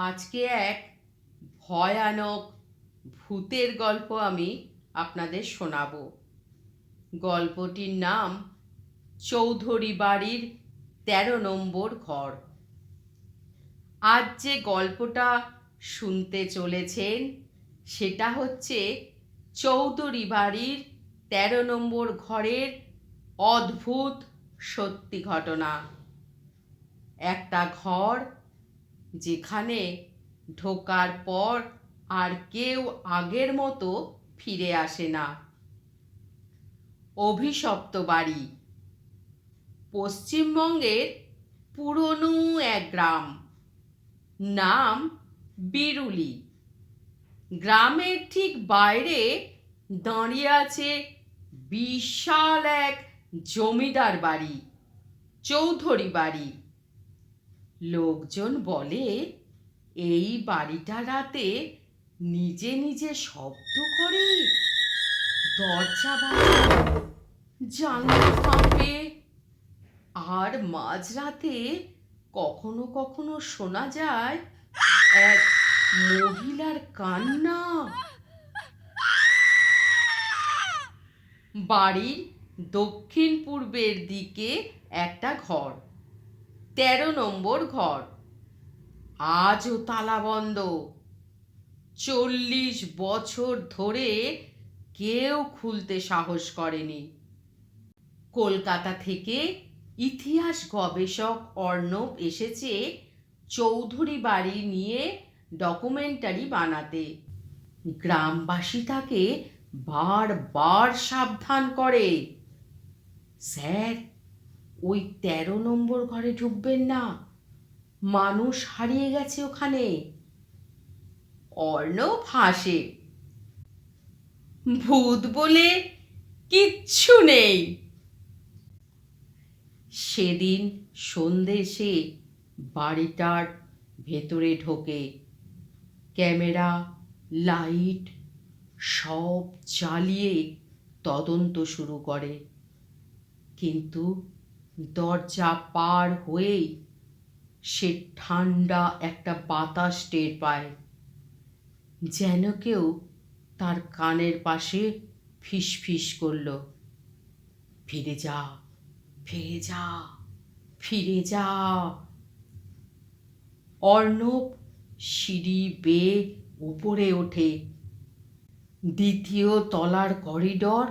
আজকে এক ভয়ানক ভূতের গল্প আমি আপনাদের শোনাবো। গল্পটির নাম চৌধুরী বাড়ির তেরো নম্বর ঘর। আজ যে গল্পটা শুনতে চলেছেন, সেটা হচ্ছে চৌধুরী বাড়ির তেরো নম্বর ঘরের অদ্ভুত সত্যি ঘটনা। একটা ঘর যেখানে ঢোকার পর আর কেউ আগের মতো ফিরে আসে না। অভিশপ্ত বাড়ি। পশ্চিমবঙ্গের পুরনো এক গ্রাম। নাম বিরুলি। গ্রামের ঠিক বাইরে দাঁড়িয়ে আছে বিশাল এক জমিদার বাড়ি, চৌধুরী বাড়ি। লোকজন বলে, এই বাড়িটা রাতে নিজে নিজে শব্দ করে। দরজা কাঁপে আর মাঝরাতে কখনো কখনো শোনা যায় এক মহিলার কান্না। বাড়ির দক্ষিণ পূর্বের দিকে একটা ঘর। তেরো নম্বর ঘর। আজও তালা বন্ধ। চল্লিশ বছর ধরে কেউ খুলতে সাহস করেনি। কলকাতা থেকে ইতিহাস গবেষক অর্ণব এসেছে চৌধুরী বাড়ি নিয়ে ডকুমেন্টারি বানাতে। গ্রামবাসী তাকে বারবার সাবধান করে। স্যার ওই তেরো নম্বর ঘরে ঢুকবেন না। মানুষ হারিয়ে গেছে ওখানে। অর্ণব হাসে। ভূত বলে কিচ্ছু নেই। সেদিন সন্ধে সে বাড়িটার ভেতরে ঢোকে। ক্যামেরা, লাইট সব চালিয়ে তদন্ত শুরু করে। কিন্তু দরজা পার হয়েই সে ঠান্ডা একটা বাতাস টের পায়। যেন কেউ তার কানের পাশে ফিস করল। ফিরে যা ফিরে যা ফিরে যা। অর্ণব সিঁড়ি বেয়ে উপরে ওঠে। দ্বিতীয় তলার করিডর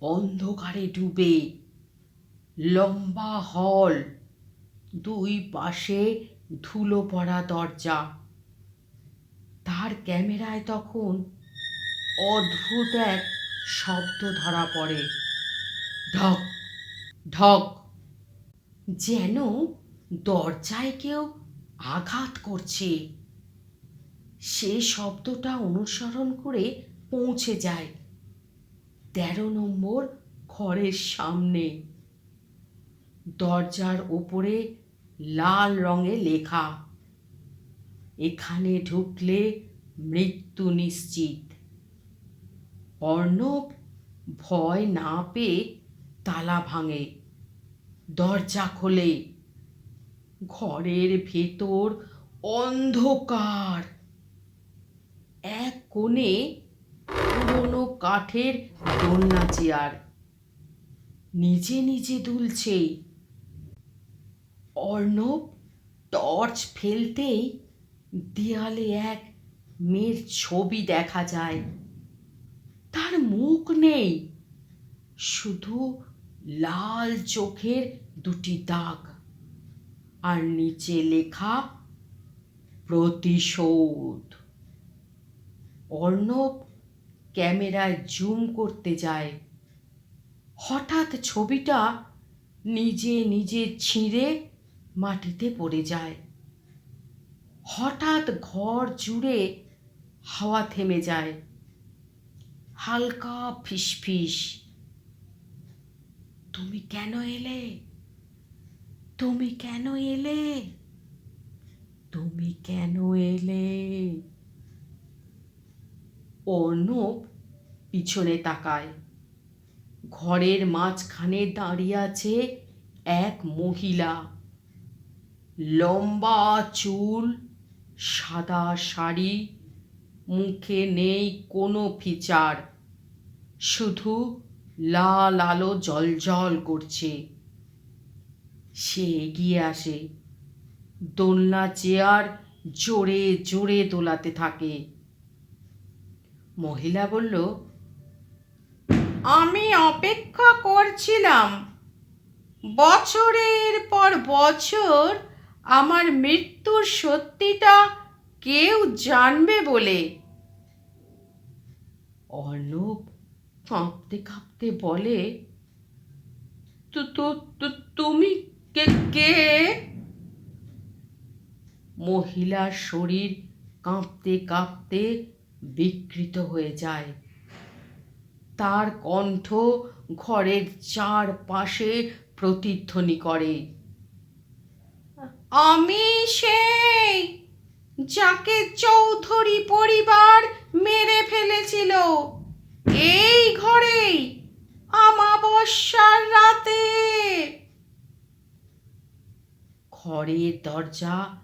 অন্ধকারে ডুবে। লম্বা হল, দুই পাশে ধুলো পড়া দরজা। তার ক্যামেরায় তখন অদ্ভুত এক শব্দ ধরা পড়ে। ঢক ঢক, যেন দরজায় কেউ আঘাত করছে। সে শব্দটা অনুসরণ করে পৌঁছে যায়। তেরো নম্বর ঘরের সামনে। দরজার ওপরে লাল রঙে লেখা। এখানে ঢুকলে মৃত্যু নিশ্চিত। অর্ণব ভয় না পেয়ে তালা ভাঙে। দরজা খোলে। ঘরের ভেতর অন্ধকার। এক কোণে পুরনো কাঠের দোলনা চেয়ার। নিজে নিজে দুলছে। অর্ণব টর্চ ফেলতেই দেয়ালে এক মেয়ের ছবি দেখা যায়। তার মুখ নেই, শুধু লাল চোখের দুটি দাগ। আর নিচে লেখা, প্রতিশোধ। অর্ণব ক্যামেরায় জুম করতে যায়। হঠাৎ ছবিটা নিজে নিজে ছিঁড়ে মাটিতে পড়ে যায়। হঠাৎ ঘর জুড়ে হাওয়া থেমে যায়। হালকা ফিসফিস। তুমি কেন এলে? তুমি কেন এলে? তুমি কেন এলে? অর্ণব পিছনে তাকায়। ঘরের মাঝখানে দাঁড়িয়ে আছে এক মহিলা। লম্বা চুল, সাদা শাড়ি, মুখে নেই কোনো ফিচার। শুধু লাল আলো জলজল করছে। সে এগিয়ে আসে। দোলনা চেয়ার জোরে জোরে দোলাতে থাকে। মহিলা বলল, আমি অপেক্ষা করছিলাম। বছরের পর বছর আমার মৃত্যুর সত্যিটা কেউ জানবে বলে। অর্ণব কাঁপতে কাঁপতে বলে তুমি কে কে? মহিলার শরীর কাঁপতে কাঁপতে বিকৃত হয়ে যায়। তার কণ্ঠ ঘরের চারপাশে প্রতিধ্বনি করে। আমি সেই যাকে চৌধুরী পরিবার মেরে ফেলেছিল। এই ঘরেই আমাবস্যার রাতে। ঘরের দরজা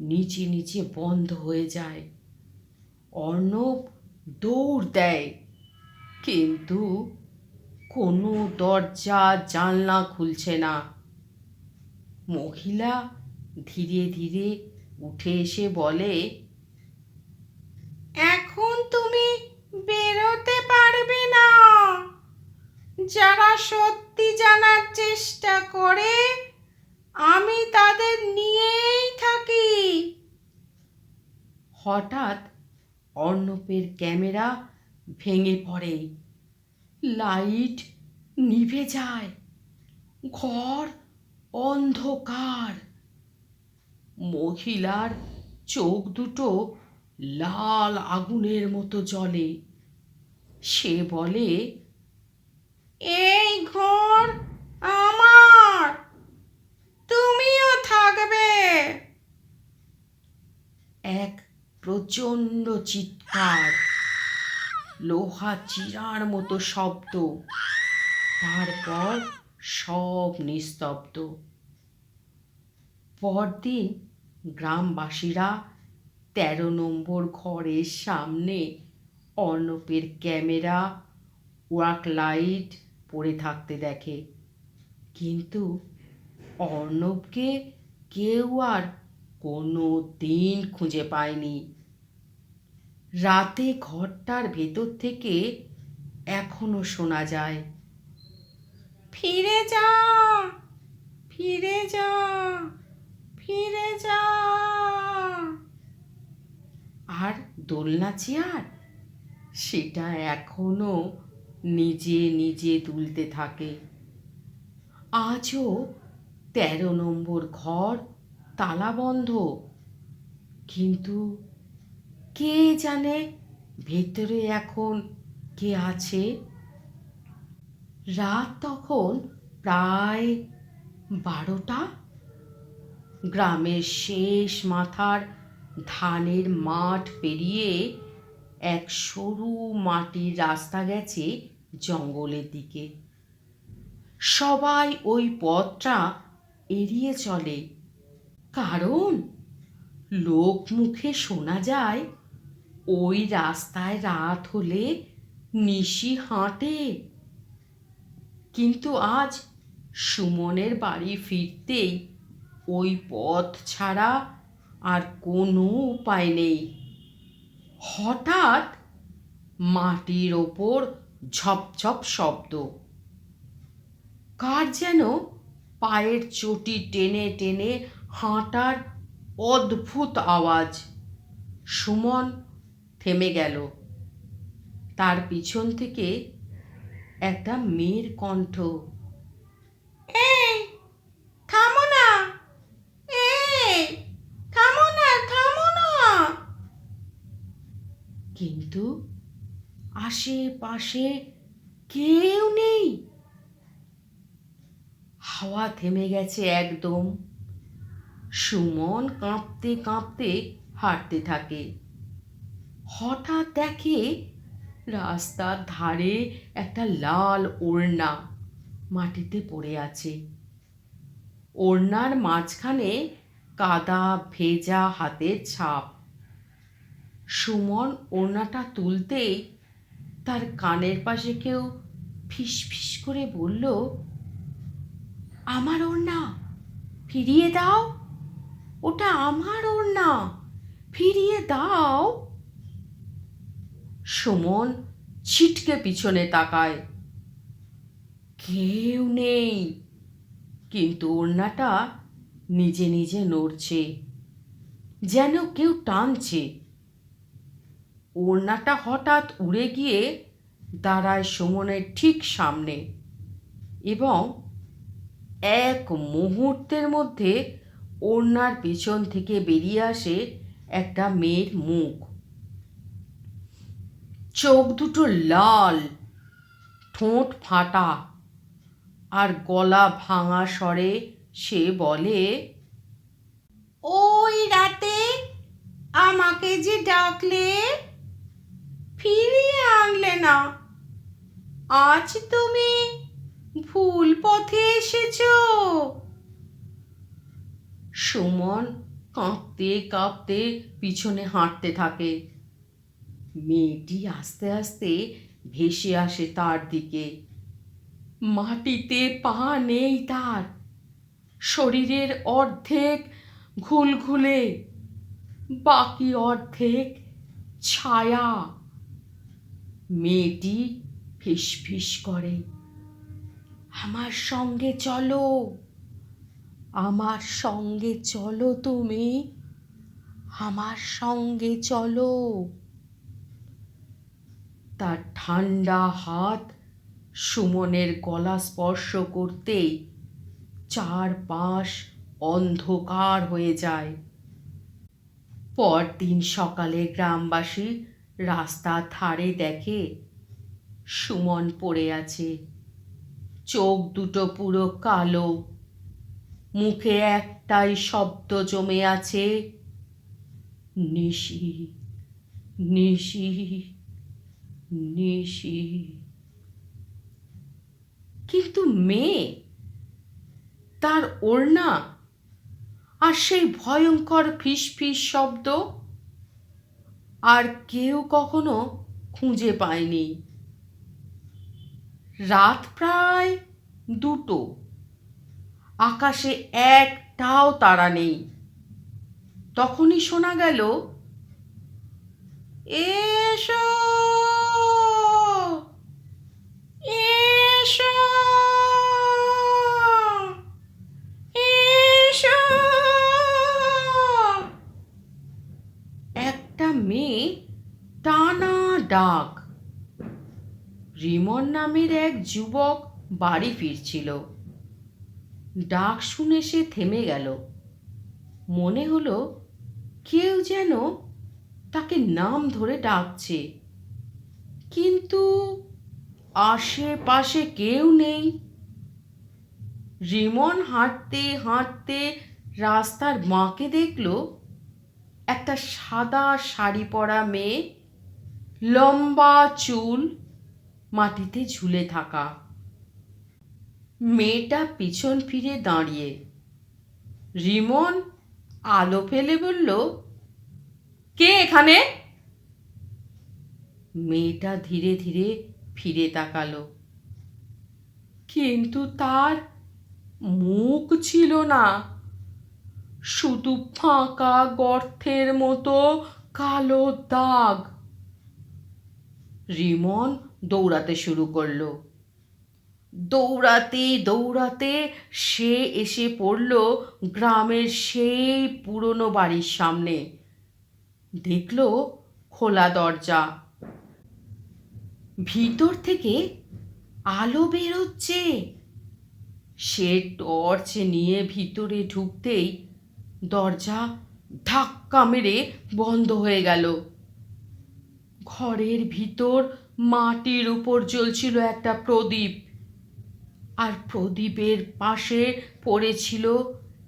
নিচে নিচে বন্ধ হয়ে যায়। অর্ণব দৌড় দেয়। কিন্তু কোনো দরজা জানলা খুলছে না। মহিলা ধীরে ধীরে উঠে এসে বলে এখন তুমি বেরোতে পারবে না। যারা সত্যি জানার চেষ্টা করে আমি তাদের নিয়েই থাকি। হঠাৎ অর্ণবের ক্যামেরা ভেঙে পড়ে। লাইট নিভে যায়। ঘর অন্ধকার। মহিলার চোখ দুটো লাল আগুনের মতো জ্বলে। সে বলে, এই ঘর আমার, তুমিও থাকবে। এক প্রচণ্ড চিৎকার, লোহা চিরার মতো শব্দ, তারপর সব নিস্তব্ধ। পরদিন গ্রামবাসীরা তেরো নম্বর ঘরের সামনে অর্ণবের ক্যামেরা, ওয়ার্ক লাইট পড়ে থাকতে দেখে। কিন্তু অর্ণবকে কেউ আর কোনো দিন খুঁজে পায়নি। রাতে ঘরটার ভেতর থেকে এখনও শোনা যায়, ফিরে যা ফিরে যা। ফিরে যা। আর দোলনা চেয়ার? সেটা এখনও নিজে নিজে তুলতে থাকে। আজও তেরো নম্বর ঘর তালাবন্ধ কিন্তু কে জানে ভেতরে এখন কে আছে? রাত তখন প্রায় বারোটা। গ্রামের শেষ মাথার ধানের মাঠ পেরিয়ে এক সরু মাটির রাস্তা গেছে জঙ্গলের দিকে। সবাই ওই পথটা এড়িয়ে চলে। কারণ লোক মুখে শোনা যায়, ওই রাস্তায় রাত হলে নিশি হাঁটে। কিন্তু আজ সুমনের বাড়ি ফিরতেই ওই পথ ছাড়া আর কোনো উপায় নেই। হঠাৎ মাটির ওপর ঝপঝপ শব্দ। কার যেন পায়ের চটি টেনে টেনে হাঁটার অদ্ভুত আওয়াজ। সুমন থেমে গেল। তার পিছন থেকে একটা মেয়ের কণ্ঠ এই থামো না এই থামো না থামো না কিন্তু আশেপাশে কেউ নেই। হাওয়া থেমে গেছে একদম। সুমন কাঁপতে কাঁপতে হাঁটতে থাকে। হঠাৎ দেখে রাস্তার ধারে একটা লাল ওড়না মাটিতে পড়ে আছে। ওড়নার মাঝখানে কাদা ভেজা হাতের ছাপ। সুমন ওড়নাটা তুলতেই তার কানের পাশে কেউ ফিস ফিস করে বলল, আমার ওড়না, ফিরিয়ে দাও। ওটা আমার ওড়না, ফিরিয়ে দাও। সুমন ছিটকে পিছনে তাকায়। কেউ নেই। কিন্তু ওড়নাটা নিজে নিজে নড়ছে, যেন কেউ টানছে। ওড়নাটা হঠাৎ উড়ে গিয়ে দাঁড়ায় সুমনের ঠিক সামনে এবং এক মুহূর্তের মধ্যে ওড়নার পেছন থেকে বেরিয়ে আসে একটা মেয়ের মুখ। চোখ দুটো লাল, ঠোঁট ফাটা আর গলা ভাঙা স্বরে সে বলে, ওই রাতে আমাকে যে ডাকলে ফিরিয়ে আনলে না। আজ তুমি ভুল পথে এসেছ। সুমন কাঁপতে কাঁপতে পিছনে হাঁটতে থাকে। মেয়েটি আস্তে আস্তে ভেসে আসে তার দিকে। মাটিতে পা নেই তার। শরীরের অর্ধেক ঘুলঘুলে, বাকি অর্ধেক ছায়া। মেয়েটি ফিস করে, আমার সঙ্গে চলো, আমার সঙ্গে চলো তুমি, আমার সঙ্গে চলো। তার ঠান্ডা হাত সুমনের গলা স্পর্শ করতেই চারপাশ অন্ধকার হয়ে যায়। পরদিন সকালে গ্রামবাসী রাস্তার ধারে দেখে সুমন পড়ে আছে। চোখ দুটো পুরো কালো। মুখে একটাই শব্দ জমে আছে, নিশি নিশি নিশি। কিন্তু মেয়ে, তার ওড়না আর সেই ভয়ঙ্কর ফিস ফিস শব্দ আর কেউ কখনো খুঁজে পায়নি। রাত প্রায় দুটো। আকাশে একটাও তারা নেই। তখনই শোনা গেল, এসো মেয়ে টানা ডাক রিমন নামের এক যুবক বাড়ি ফিরছিল। ডাক শুনে সে থেমে গেল। মনে হলো কেউ যেন তাকে নাম ধরে ডাকছে। কিন্তু আশেপাশে কেউ নেই। রিমন হাঁটতে হাঁটতে রাস্তার মাকে দেখল একটা সাদা শাড়ি পরা মেয়ে লম্বা চুল মাটিতে ঝুলে থাকা। মেয়েটা পিছন ফিরে দাঁড়িয়ে। রিমন আলো ফেলে বলল, কে এখানে? মেয়েটা ধীরে ধীরে ফিরে তাকালো। কিন্তু তার মুখ ছিল না। শুধু ফাঁকা গর্তের মতো কালো দাগ। রিমন দৌড়াতে শুরু করল। দৌড়াতে দৌড়াতে সে এসে পড়ল গ্রামের সেই পুরনো বাড়ির সামনে। দেখল খোলা দরজা। ভিতর থেকে আলো বেরোচ্ছে। সে টর্চ নিয়ে ভিতরে ঢুকতেই দরজা ধাক্কা মেরে বন্ধ হয়ে গেল। ঘরের ভিতর মাটির উপর জ্বলছিল একটা প্রদীপ। আর প্রদীপের পাশে পড়েছিল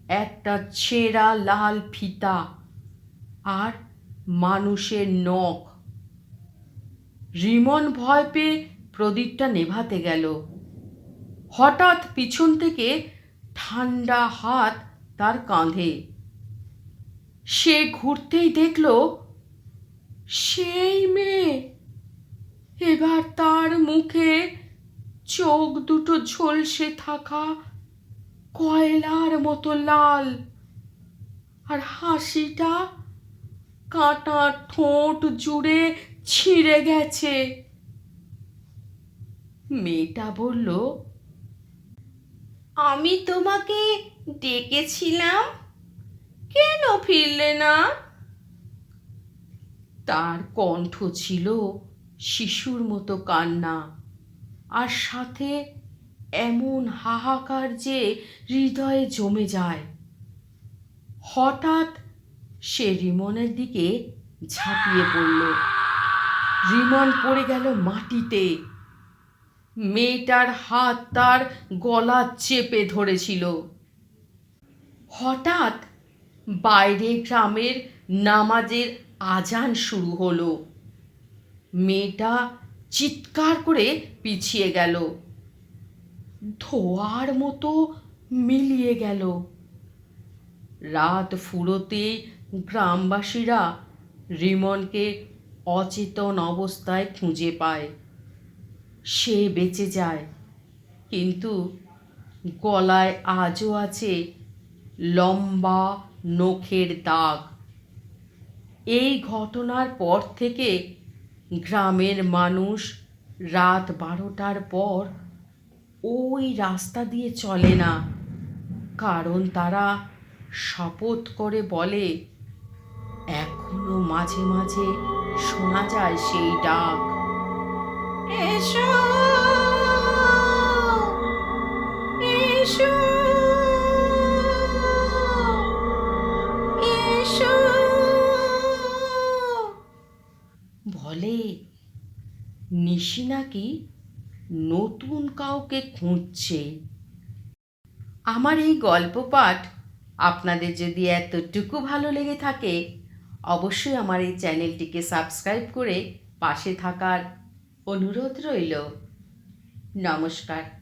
একটা ছেঁড়া লাল ফিতা আর মানুষের নখ। রিমন ভয় পেয়ে প্রদীপটা নেভাতে গেল। হঠাৎ পিছন থেকে ঠান্ডা হাত তার কাঁধে। সে ঘুরতেই দেখল সেই মেয়ে। এবার তার মুখে চোখ দুটো ঝলসে থাকা কয়লার মতো লাল আর হাসিটা কাঁটা ঠোঁট জুড়ে ছিঁড়ে গেছে। মেয়েটা বলল, আমি তোমাকে ডেকেছিলাম কেন ফিরলে না? তার কণ্ঠ ছিল শিশুর মতো কান্না আর সাথে এমন হাহাকার যে হৃদয়ে জমে যায়। হঠাৎ সে রিমনের দিকে ঝাঁপিয়ে পড়ল। রিমন পড়ে গেল মাটিতে। মেয়েটার হাত তার গলা চেপে ধরেছিল। হঠাৎ বাইরে গ্রামের নামাজের আজান শুরু হলো। মেয়েটা চিৎকার করে পিছিয়ে গেল। ধোয়ার মতো মিলিয়ে গেল। রাত ফুরোতে গ্রামবাসীরা রিমনকে অচেতন অবস্থায় খুঁজে পায়। সে বেঁচে যায়, কিন্তু গলায় আজও আছে লম্বা নখের দাগ। এই ঘটনার পর থেকে গ্রামের মানুষ রাত বারোটার পর ওই রাস্তা দিয়ে চলে না, কারণ তারা শপথ করে বলে, এখনও মাঝে মাঝে শোনা যায় সেই ডাক। এসো নিশি নাকি নতুন কাউকে খুঁজছে? আমার এই গল্প পাঠ আপনাদের যদি এতটুকু ভালো লেগে থাকে, অবশ্যই আমার এই চ্যানেলটিকে সাবস্ক্রাইব করে পাশে থাকার অনুরোধ রইল। নমস্কার।